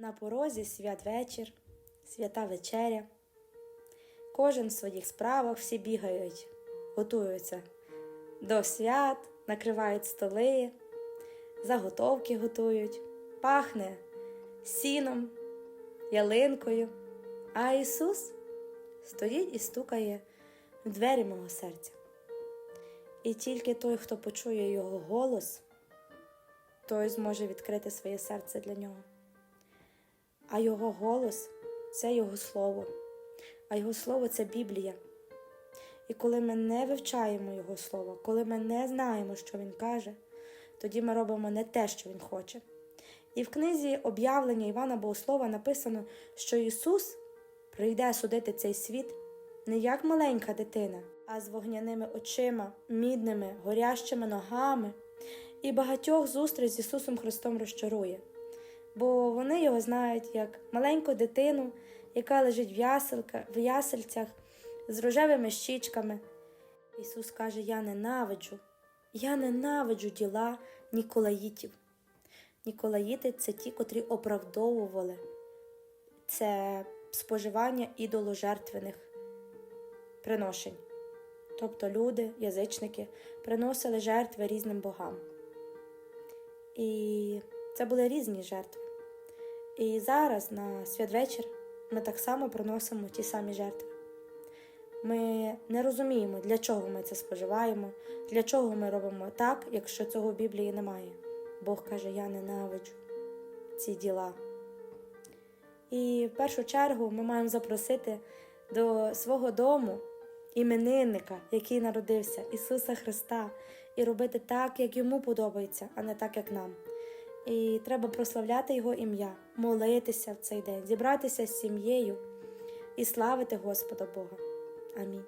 На порозі святвечір, свята вечеря. Кожен в своїх справах всі бігають, готуються до свят, накривають столи, заготовки готують, пахне сіном, ялинкою. А Ісус стоїть і стукає в двері мого серця. І тільки той, хто почує Його голос, той зможе відкрити своє серце для нього. А Його голос це Його Слово, а Його Слово це Біблія. І коли ми не вивчаємо Його Слово, коли ми не знаємо, що Він каже, тоді ми робимо не те, що Він хоче. І в книзі об'явлення Івана Богослова написано, що Ісус прийде судити цей світ не як маленька дитина, а з вогняними очима, мідними, горящими ногами, і багатьох зустріч з Ісусом Христом розчарує. Бо вони його знають як маленьку дитину, яка лежить в, яселка, в ясельцях з рожевими щічками. Ісус каже: Я ненавиджу, я ненавиджу діла Ніколаїтів. Ніколаїти це ті, котрі оправдовували це споживання ідоложертвених приношень. Тобто люди, язичники, приносили жертви різним богам. І це були різні жертви. І зараз на святвечір ми так само приносимо ті самі жертви. Ми не розуміємо, для чого ми це споживаємо, для чого ми робимо так, якщо цього в Біблії немає. Бог каже, я ненавиджу ці діла. І в першу чергу ми маємо запросити до свого дому іменинника, який народився, Ісуса Христа, і робити так, як йому подобається, а не так, як нам. І треба прославляти Його ім'я, молитися в цей день, зібратися з сім'єю і славити Господа Бога. Амінь.